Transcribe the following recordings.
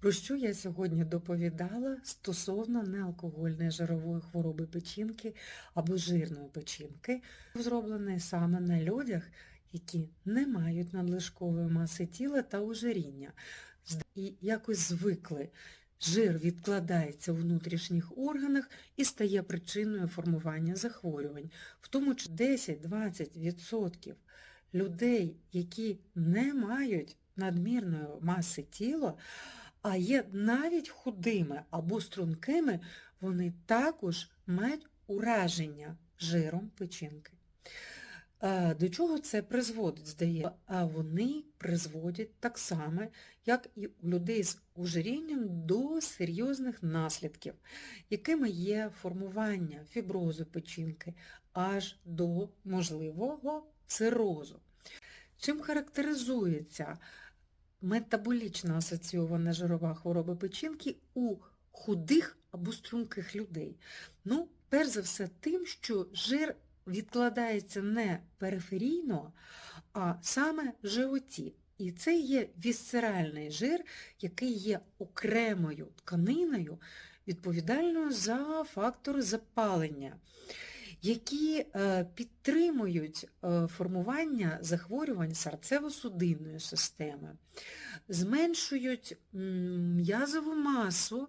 Про що я сьогодні доповідала стосовно неалкогольної жирової хвороби печінки або жирної печінки, зробленої саме на людях, які не мають надлишкової маси тіла та ожиріння, і якось звикли. Жир відкладається у внутрішніх органах і стає причиною формування захворювань, в тому числі 10-20% людей, які не мають надмірної маси тіла, а є навіть худими або стрункими, вони також мають ураження жиром печінки. Е, До чого це призводить, здається? А вони призводять так само, як і у людей з ожирінням, до серйозних наслідків, якими є формування фіброзу печінки аж до можливого цирозу. Чим характеризується метаболічно асоційована жирова хвороба печінки у худих або струнких людей? Ну, перш за все, тим, що жир відкладається не периферійно, а саме в животі. І це є вісцеральний жир, який є окремою тканиною, відповідальною за фактори запалення, які е, підтримують е, формування захворювань серцево-судинної системи, зменшують м'язову масу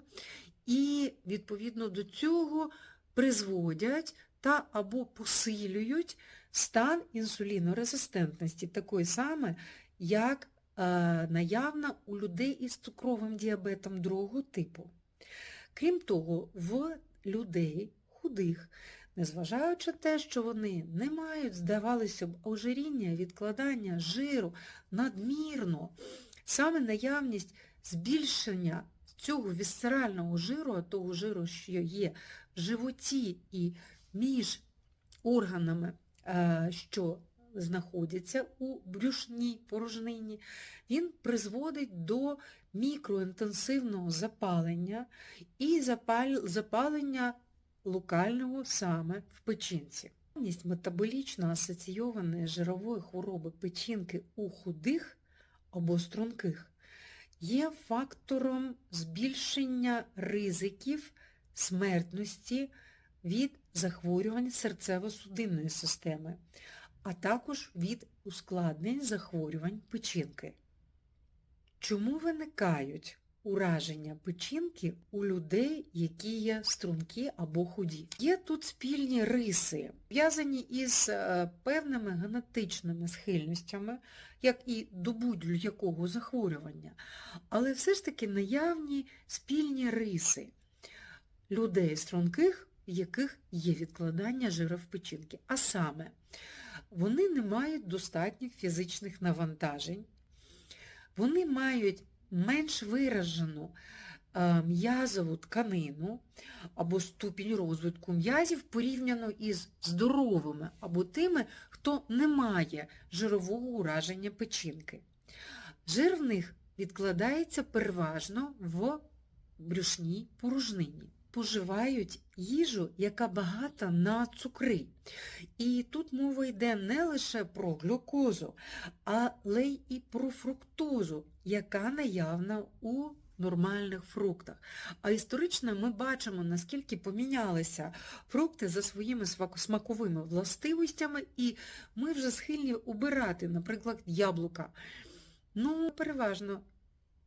і, відповідно до цього, призводять та або посилюють стан інсулінорезистентності, такої саме, як е, наявна у людей із цукровим діабетом другого типу. Крім того, в людей худих, незважаючи те, що вони не мають, здавалося б, ожиріння, відкладання жиру надмірно, саме наявність збільшення цього вісцерального жиру, а того жиру, що є в животі і між органами, що знаходяться у брюшній порожнині, він призводить до мікроінтенсивного запалення і запалення локального саме в печінці. Метаболічно асоційованої жирової хвороби печінки у худих або струнких є фактором збільшення ризиків смертності від захворювань серцево-судинної системи, а також від ускладнень захворювань печінки. Чому виникають ураження печінки у людей, які є стрункі або худі? Є тут спільні риси, пов'язані із певними генетичними схильностями, як і до будь-якого захворювання, але все ж таки наявні спільні риси людей струнких в яких є відкладання жира в печінки. А саме, вони не мають достатніх фізичних навантажень, вони мають менш виражену м'язову тканину або ступінь розвитку м'язів порівняно із здоровими або тими, хто не має жирового ураження печінки. Жир в них відкладається переважно в брюшній порожнині споживають їжу, яка багата на цукри. І тут мова йде не лише про глюкозу, але й і про фруктозу, яка наявна у нормальних фруктах. А історично ми бачимо, наскільки помінялися фрукти за своїми смаковими властивостями, і ми вже схильні убирати, наприклад, яблука. Ну, переважно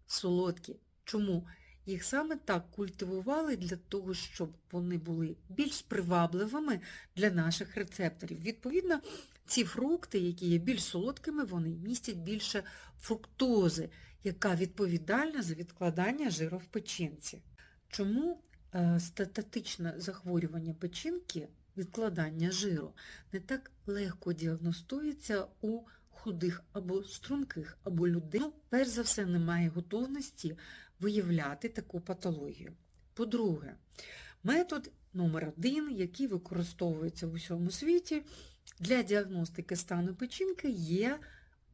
солодкі. Чому? Їх саме так культивували для того, щоб вони були більш привабливими для наших рецепторів. Відповідно, ці фрукти, які є більш солодкими, вони містять більше фруктози, яка відповідальна за відкладання жиру в печінці. Чому е, стататичне захворювання печінки, відкладання жиру, не так легко діагностується у худих або струнких, або людей, ну, перш за все, немає готовності виявляти таку патологію. По-друге, метод номер один, який використовується в усьому світі для діагностики стану печінки, є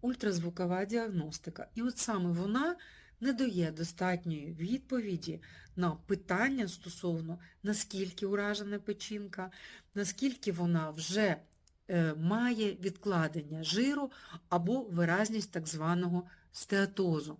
ультразвукова діагностика. І от саме вона не дає достатньої відповіді на питання стосовно, наскільки уражена печінка, наскільки вона вже е, має відкладення жиру або виразність так званого стеатозу.